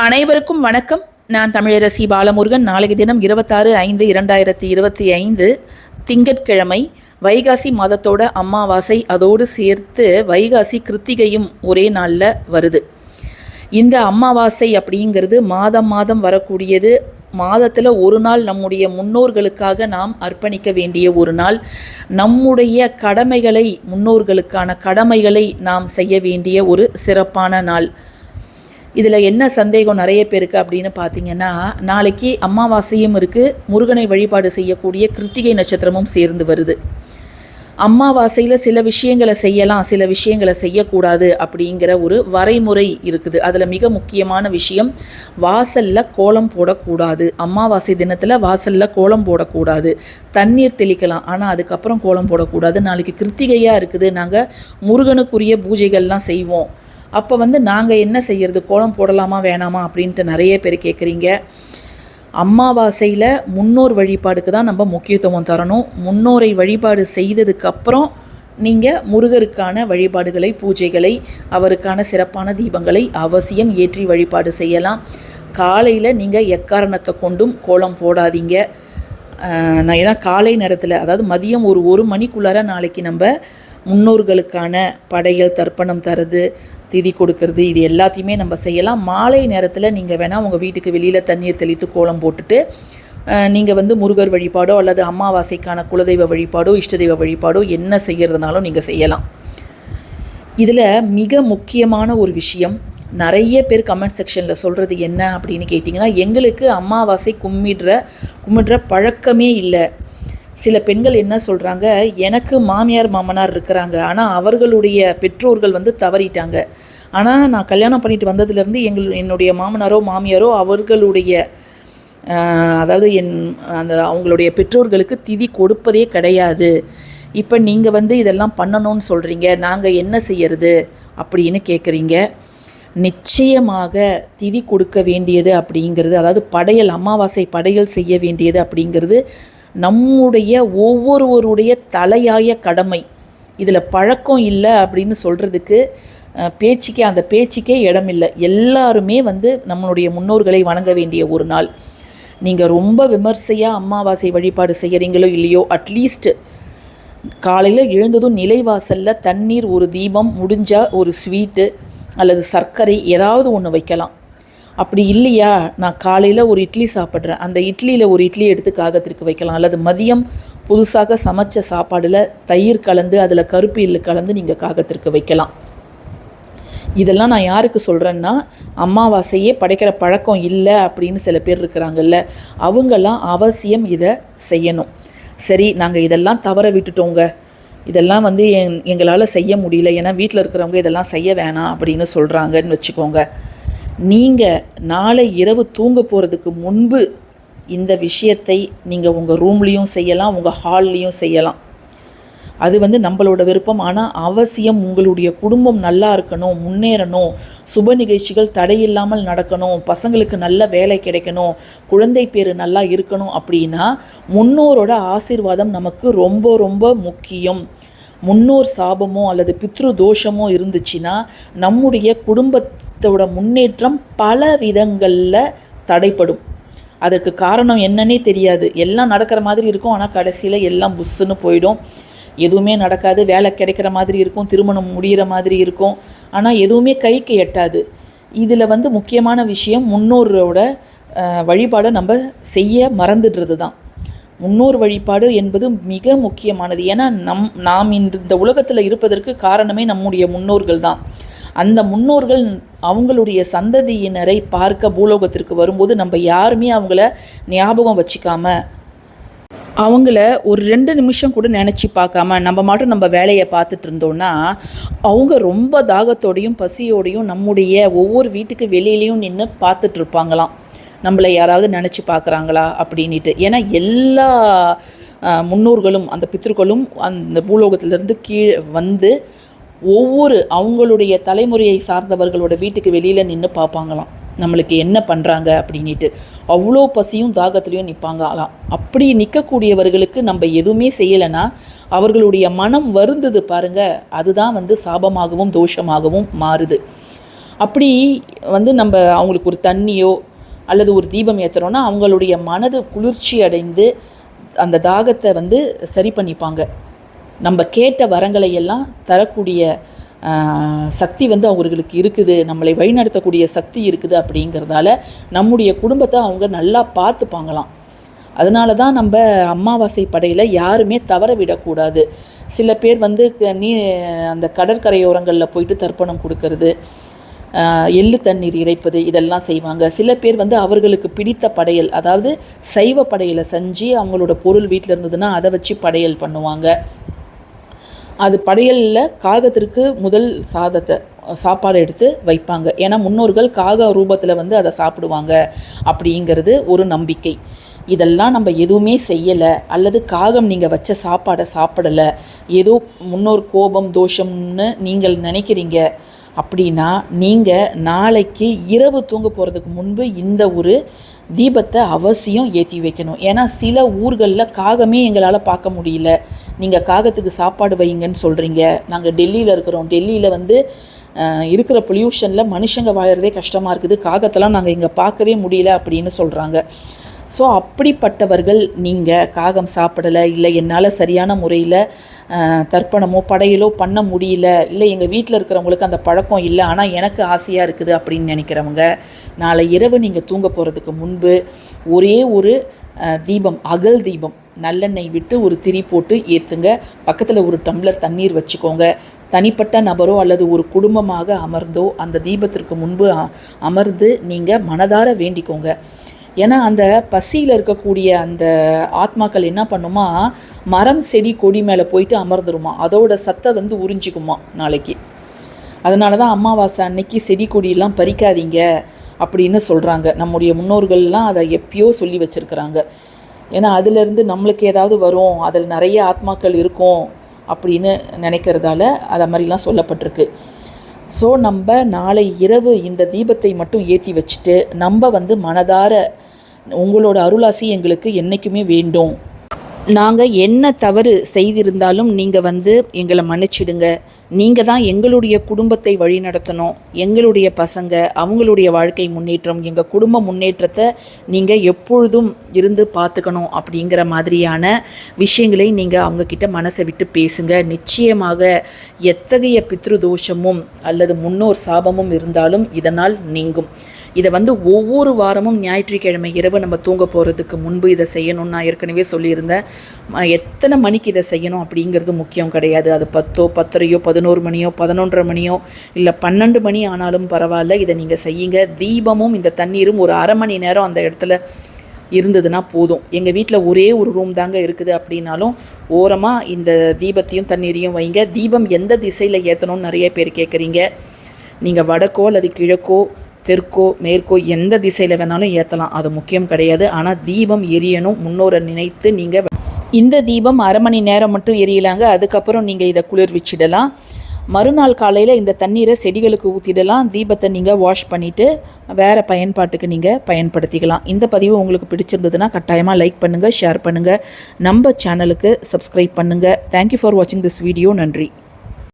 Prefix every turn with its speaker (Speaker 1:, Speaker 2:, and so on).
Speaker 1: அனைவருக்கும் வணக்கம். நான் தமிழரசி பாலமுருகன். நாளைக்கு தினம் இருபத்தாறு ஐந்து இரண்டாயிரத்தி இருபத்தி ஐந்து திங்கட்கிழமை வைகாசி மாதத்தோட அமாவாசை. அதோடு சேர்த்து வைகாசி கிருத்திகையும் ஒரே நாளில் வருது. இந்த அமாவாசை அப்படிங்கிறது மாதம் மாதம் வரக்கூடியது. மாதத்தில் ஒரு நாள் நம்முடைய முன்னோர்களுக்காக நாம் அர்ப்பணிக்க வேண்டிய ஒரு நாள். நம்முடைய கடமைகளை முன்னோர்களுக்கான கடமைகளை நாம் செய்ய வேண்டிய ஒரு சிறப்பான நாள். இதில் என்ன சந்தேகம் நிறைய பேருக்கு அப்படின்னு பார்த்தீங்கன்னா நாளைக்கு அமாவாசையும் இருக்குது முருகனை வழிபாடு செய்யக்கூடிய கிருத்திகை நட்சத்திரமும் சேர்ந்து வருது. அமாவாசையில் சில விஷயங்களை செய்யலாம் சில விஷயங்களை செய்யக்கூடாது அப்படிங்கிற ஒரு வரைமுறை இருக்குது. அதில் மிக முக்கியமான விஷயம் வாசலில் கோலம் போடக்கூடாது. அமாவாசை தினத்தில் வாசலில் கோலம் போடக்கூடாது. தண்ணீர் தெளிக்கலாம் ஆனால் அதுக்கப்புறம் கோலம் போடக்கூடாது. நாளைக்கு கிருத்திகையாக இருக்குது. நாங்கள் முருகனுக்குரிய பூஜைகள்லாம் செய்வோம். அப்போ வந்து நாங்கள் என்ன செய்யறது? கோலம் போடலாமா வேணாமா? அப்படின்ட்டு நிறைய பேர் கேட்குறீங்க அமாவாசையில் முன்னோர் வழிபாடுக்கு தான் நம்ம முக்கியத்துவம் தரணும். முன்னோரை வழிபாடு செய்ததுக்கப்புறம் நீங்கள் முருகருக்கான வழிபாடுகளை பூஜைகளை அவருக்கான சிறப்பான தீபங்களை அவசியம் ஏற்றி வழிபாடு செய்யலாம். காலையில் நீங்கள் எக்காரணத்தை கொண்டும் கோலம் போடாதீங்க. நான் ஏன்னா காலை நேரத்தில் அதாவது மதியம் ஒரு ஒரு மணிக்குள்ளார நாளைக்கு நம்ம முன்னோர்களுக்கான படையல் தர்ப்பணம் தருது திதி கொடுக்கறது இது எல்லாத்தையுமே நம்ம செய்யலாம். மாலை நேரத்தில் நீங்கள் வேணால் உங்கள் வீட்டுக்கு வெளியில் தண்ணீர் தெளித்து கோலம் போட்டுட்டு நீங்கள் வந்து முருகர் வழிபாடோ அல்லது அமாவாசைக்கான குலதெய்வ வழிபாடோ இஷ்ட தெய்வ வழிபாடோ என்ன செய்கிறதுனாலும் நீங்கள் செய்யலாம். இதில் மிக முக்கியமான ஒரு விஷயம் நிறைய பேர் கமெண்ட் செக்ஷனில் சொல்கிறது என்ன அப்படின்னு கேட்டிங்கன்னா எங்களுக்கு அமாவாசை கும்பிடுற கும்பிடுற பழக்கமே இல்லை. சில பெண்கள் என்ன சொல்கிறாங்க எனக்கு மாமியார் மாமனார் இருக்கிறாங்க. ஆனால் அவர்களுடைய பெற்றோர்கள் வந்து தவறிட்டாங்க. ஆனால் நான் கல்யாணம் பண்ணிட்டு வந்ததுலேருந்து எங்கள் என்னுடைய மாமனாரோ மாமியாரோ அவர்களுடைய அதாவது என் அந்த அவங்களுடைய பெற்றோர்களுக்கு திதி கொடுப்பதே கிடையாது. இப்போ நீங்கள் வந்து இதெல்லாம் பண்ணணும்னு சொல்கிறீங்க நாங்கள் என்ன செய்யறது அப்படின்னு கேட்குறீங்க நிச்சயமாக திதி கொடுக்க வேண்டியது அப்படிங்கிறது அதாவது படையல் அமாவாசை படையல் செய்ய வேண்டியது அப்படிங்கிறது நம்முடைய ஒவ்வொருவருடைய தலையாய கடமை. இதில் பழக்கம் இல்லை அப்படின்னு சொல்கிறதுக்கு பேச்சுக்கே அந்த பேச்சுக்கே இடமில்லை எல்லாருமே வந்து நம்மளுடைய முன்னோர்களை வணங்க வேண்டிய ஒரு நாள். நீங்கள் ரொம்ப விமர்சையாக அமாவாசை வழிபாடு செய்கிறீங்களோ இல்லையோ அட்லீஸ்ட்டு காலையில் எழுந்ததும் நிலைவாசலில் தண்ணீர் ஒரு தீபம் முடிஞ்சால் ஒரு ஸ்வீட்டு அல்லது சர்க்கரை ஏதாவது ஒன்று வைக்கலாம். அப்படி இல்லையா? நான் காலையில் ஒரு இட்லி சாப்பிட்றேன். அந்த இட்லியில் ஒரு இட்லி எடுத்து காகத்திற்கு வைக்கலாம். அல்லது மதியம் புதுசாக சமைச்ச சாப்பாடில் தயிர் கலந்து அதில் கருப்பு எள்ளு கலந்து நீங்கள் காகத்திற்கு வைக்கலாம். இதெல்லாம் நான் யாருக்கு சொல்கிறேன்னா அமாவாசையே படைக்கிற பழக்கம் இல்லை அப்படின்னு சில பேர் இருக்கிறாங்கல்ல. அவங்கெல்லாம் அவசியம் இதை செய்யணும். சரி நாங்கள் இதெல்லாம் தவற விட்டுட்டோங்க. இதெல்லாம் வந்து எங் எங்களால் செய்ய முடியல. ஏன்னா வீட்டில் இருக்கிறவங்க இதெல்லாம் செய்ய வேணாம் அப்படின்னு சொல்கிறாங்கன்னு வச்சுக்கோங்க. நீங்கள் நாளை இரவு தூங்க போகிறதுக்கு முன்பு இந்த விஷயத்தை நீங்கள் உங்கள் ரூம்லேயும் செய்யலாம் உங்கள் ஹால்லேயும் செய்யலாம். அது வந்து நம்மளோட விருப்பம். ஆனால் அவசியம் உங்களுடைய குடும்பம் நல்லா இருக்கணும் முன்னேறணும் சுப நிகழ்ச்சிகள் தடையில்லாமல் நடக்கணும் பசங்களுக்கு நல்ல வேலை கிடைக்கணும் குழந்தை பேர் நல்லா இருக்கணும் அப்படின்னா முன்னோரோட ஆசீர்வாதம் நமக்கு ரொம்ப ரொம்ப முக்கியம். முன்னோர் சாபமோ அல்லது பித்ரு தோஷமோ இருந்துச்சுன்னா நம்முடைய குடும்பத்தோட முன்னேற்றம் பல விதங்களில் தடைப்படும். அதற்கு காரணம் என்னன்னே தெரியாது. எல்லாம் நடக்கிற மாதிரி இருக்கும். ஆனால் கடைசியில் எல்லாம் புஷ்ஷுன்னு போயிடும். எதுவுமே நடக்காது. வேலை கிடைக்கிற மாதிரி இருக்கும். திருமணம் முடிகிற மாதிரி இருக்கும். ஆனால் எதுவுமே கைக்கு எட்டாது. இதில் வந்து முக்கியமான விஷயம் முன்னோரோட வழிபாடை நம்ம செய்ய மறந்துடுறது தான் முன்னோர் வழிபாடு என்பது மிக முக்கியமானது. ஏன்னா நம் நாம் இந்த இந்த உலகத்தில் இருப்பதற்கு காரணமே நம்முடைய முன்னோர்கள் தான். அந்த முன்னோர்கள் அவங்களுடைய சந்ததியினரை பார்க்க பூலோகத்திற்கு வரும்போது நம்ம யாருமே அவங்கள ஞாபகம் வச்சுக்காம அவங்கள ஒரு ரெண்டு நிமிஷம் கூட நினச்சி பார்க்காம நம்ம மட்டும் நம்ம வேலையை பார்த்துட்டு இருந்தோம்னா அவங்க ரொம்ப தாகத்தோடையும் பசியோடையும் நம்முடைய ஒவ்வொரு வீட்டுக்கு வெளியிலையும் நின்று பார்த்துட்ருப்பாங்களாம் நம்மளை யாராவது நினச்சி பார்க்குறாங்களா அப்படின்ட்டு ஏன்னா எல்லா முன்னோர்களும் அந்த பித்ருக்களும் அந்த பூலோகத்திலிருந்து கீழே வந்து ஒவ்வொரு அவங்களுடைய தலைமுறையை சார்ந்தவர்களோட வீட்டுக்கு வெளியில் நின்று பார்ப்பாங்களாம். நம்மளுக்கு என்ன பண்ணுறாங்க அப்படின்ட்டு அவ்வளோ பசியும் தாகத்துலேயும் நிற்பாங்களாம் அப்படி நிற்கக்கூடியவர்களுக்கு நம்ம எதுவுமே செய்யலைன்னா அவர்களுடைய மனம் வருந்தது பாருங்க அதுதான் வந்து சாபமாகவும் தோஷமாகவும் மாறுது. அப்படி வந்து நம்ம அவங்களுக்கு ஒரு தண்ணியோ அல்லது ஒரு தீபம் ஏற்றுறோன்னா அவங்களுடைய மனது குளிர்ச்சி அடைந்து அந்த தாகத்தை வந்து சரி பண்ணிப்பாங்க. நம்ம கேட்ட வரங்களை எல்லாம் தரக்கூடிய சக்தி வந்து அவர்களுக்கு இருக்குது. நம்மளை வழிநடத்தக்கூடிய சக்தி இருக்குது அப்படிங்கிறதால நம்முடைய குடும்பத்தை அவங்க நல்லா பார்த்துப்பாங்களாம். அதனால தான் நம்ம அமாவாசை படையில் யாருமே தவற விடக்கூடாது. சில பேர் வந்து க- நீ அந்த கடற்கரையோரங்களில் போயிட்டு தர்ப்பணம் கொடுக்கறது எள்ளு தண்ணீர் இறைப்பது இதெல்லாம் செய்வாங்க. சில பேர் வந்து அவர்களுக்கு பிடித்த படையல் அதாவது சைவ படையலை செஞ்சு அவங்களோட பொருள் வீட்டில் இருந்ததுன்னா அதை வச்சு படையல் பண்ணுவாங்க. அது படையலில் காகத்திற்கு முதல் சாதத்தை சாப்பாடு எடுத்து வைப்பாங்க. ஏன்னா முன்னோர்கள் காக ரூபத்தில் வந்து அதை சாப்பிடுவாங்க அப்படிங்கிறது ஒரு நம்பிக்கை. இதெல்லாம் நம்ம எதுவுமே செய்யலை அல்லது காகம் நீங்கள் வச்ச சாப்பாடை சாப்பிடலை. ஏதோ முன்னோர் கோபம் தோஷம்னு நீங்கள் நினைக்கிறீங்க. அப்படின்னா நீங்கள் நாளைக்கு இரவு தூங்க போகிறதுக்கு முன்பு இந்த ஒரு தீபத்தை அவசியம் ஏற்றி வைக்கணும். ஏன்னா சில ஊர்களில் காகமே எங்களால் பார்க்க முடியல. நீங்கள் காகத்துக்கு சாப்பாடு வைங்கன்னு சொல்கிறீங்க நாங்கள் டெல்லியில் இருக்கிறோம். டெல்லியில் வந்து இருக்கிற பொல்யூஷனில் மனுஷங்க வாழறதே கஷ்டமாக இருக்குது. காகத்தெல்லாம் நாங்கள் இங்கே பார்க்கவே முடியல அப்படின்னு சொல்கிறாங்க ஸோ அப்படிப்பட்டவர்கள் நீங்கள் காகம் சாப்பிடலை இல்லை என்னால் சரியான முறையில் தர்ப்பணமோ படையலோ பண்ண முடியல. இல்லை எங்கள் வீட்டில் இருக்கிறவங்களுக்கு அந்த பழக்கம் இல்லை. ஆனால் எனக்கு ஆசையாக இருக்குது அப்படின்னு நினைக்கிறவங்க நாளை இரவு நீங்கள் தூங்க போகிறதுக்கு முன்பு ஒரே ஒரு தீபம் அகல் தீபம் நல்லெண்ணெய் விட்டு ஒரு திரி போட்டு ஏற்றுங்க பக்கத்தில் ஒரு டம்ளர் தண்ணீர் வச்சுக்கோங்க. தனிப்பட்ட நபரோ அல்லது ஒரு குடும்பமாக அமர்ந்தோ அந்த தீபத்திற்கு முன்பு அமர்ந்து நீங்கள் மனதார வேண்டிக்கோங்க. ஏன்னா அந்த பசியில் இருக்கக்கூடிய அந்த ஆத்மாக்கள் என்ன பண்ணுமா? மரம் செடி கொடி மேலே போயிட்டு அமர்ந்துருமா? அதோட சத்தை வந்து உறிஞ்சிக்குமா நாளைக்கு? அதனால தான் அமாவாசை அன்னைக்கு செடி கொடியெல்லாம் பறிக்காதீங்க அப்படின்னு சொல்கிறாங்க நம்முடைய முன்னோர்கள்லாம் அதை எப்பயோ சொல்லி வச்சுருக்கிறாங்க. ஏன்னா அதிலிருந்து நம்மளுக்கு ஏதாவது வரும். அதில் நிறைய ஆத்மாக்கள் இருக்கும் அப்படின்னு நினைக்கிறதால அதை மாதிரிலாம் சொல்லப்பட்டிருக்கு. ஸோ நம்ம நாளை இரவு இந்த தீபத்தை மட்டும் ஏற்றி வச்சுட்டு நம்ம வந்து மனதார உங்களோட அருளாசி எங்களுக்கு என்றைக்குமே வேண்டும். நாங்கள் என்ன தவறு செய்திருந்தாலும் நீங்கள் வந்து எங்களை மன்னிச்சிடுங்க. நீங்கள் தான் எங்களுடைய குடும்பத்தை வழிநடத்தணும். எங்களுடைய பசங்க அவங்களுடைய வாழ்க்கை முன்னேற்றம் எங்கள் குடும்ப முன்னேற்றத்தை நீங்கள் எப்பொழுதும் இருந்து பார்த்துக்கணும் அப்படிங்கிற மாதிரியான விஷயங்களை நீங்கள் அவங்கக்கிட்ட மனசை விட்டு பேசுங்க. நிச்சயமாக எத்தகைய பித்ரு தோஷமும் அல்லது முன்னோர் சாபமும் இருந்தாலும் இதனால் நீங்கும். இதை வந்து ஒவ்வொரு வாரமும் ஞாயிற்றுக்கிழமை இரவு நம்ம தூங்க போகிறதுக்கு முன்பு இதை செய்யணும்னு நான் ஏற்கனவே சொல்லியிருந்தேன். எத்தனை மணிக்கு இதை செய்யணும் அப்படிங்கிறது முக்கியம் கிடையாது. அது பத்தோ பத்தரையோ பதினோரு மணியோ பதினொன்றரை மணியோ இல்லை பன்னெண்டு மணி ஆனாலும் பரவாயில்ல. இதை நீங்கள் செய்யுங்க. தீபமும் இந்த தண்ணீரும் ஒரு அரை மணி நேரம் அந்த இடத்துல இருந்ததுன்னா போதும். எங்கள் வீட்டில் ஒரே ஒரு ரூம் தாங்க இருக்குது அப்படின்னாலும் ஓரமாக இந்த தீபத்தையும் தண்ணீரையும் வைங்க. தீபம் எந்த திசையில் ஏற்றணும்னு நிறைய பேர் கேட்குறீங்க. நீங்கள் வடக்கோ அல்லது கிழக்கோ தெற்கோ மேற்கோ எந்த திசையில் வேணாலும் ஏற்றலாம் அது முக்கியம் கிடையாது. ஆனால் தீபம் எரியணும் முன்னோரை நினைத்து நீங்கள் இந்த தீபம் அரை மணி நேரம் மட்டும் எரியலாங்க. அதுக்கப்புறம் நீங்கள் இதை குளிர்விச்சிடலாம் மறுநாள் காலையில் இந்த தண்ணீரை செடிகளுக்கு ஊற்றிடலாம் தீபத்தை நீங்கள் வாஷ் பண்ணிவிட்டு வேறு பயன்பாட்டுக்கு நீங்கள் பயன்படுத்திக்கலாம். இந்த பதிவு உங்களுக்கு பிடிச்சிருந்ததுன்னா கட்டாயமாக லைக் பண்ணுங்கள் ஷேர் பண்ணுங்கள் நம்ம சேனலுக்கு சப்ஸ்கிரைப் பண்ணுங்கள் தேங்க்யூ ஃபார் வாட்சிங் திஸ் வீடியோ நன்றி.